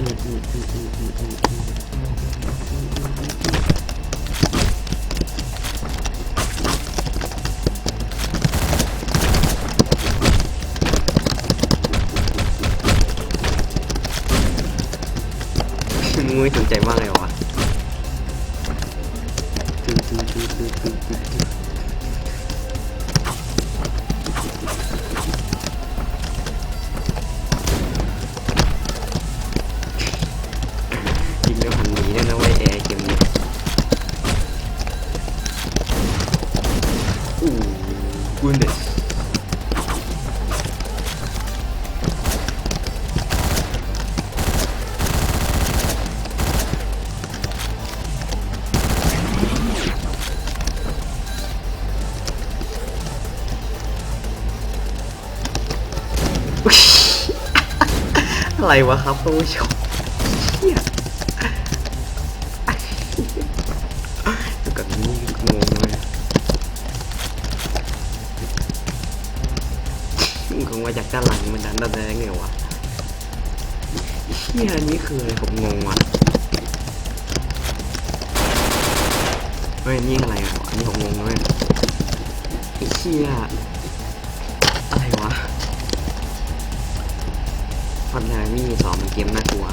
มึงไม่สนใจมากเลยวะ อะไรวะครับผู้ชมเฮียดูกับนี้งงเลยมึงคงมาจากด้านหลังมันดันด้านแรงไงวะเฮียนี่คืออะไรผมงงว่ะเฮ้ยนี่อะไรอะอันนี้ผมงงเลยเฮีย ปัญหาไม่มีสองมันเกมน่ากลัว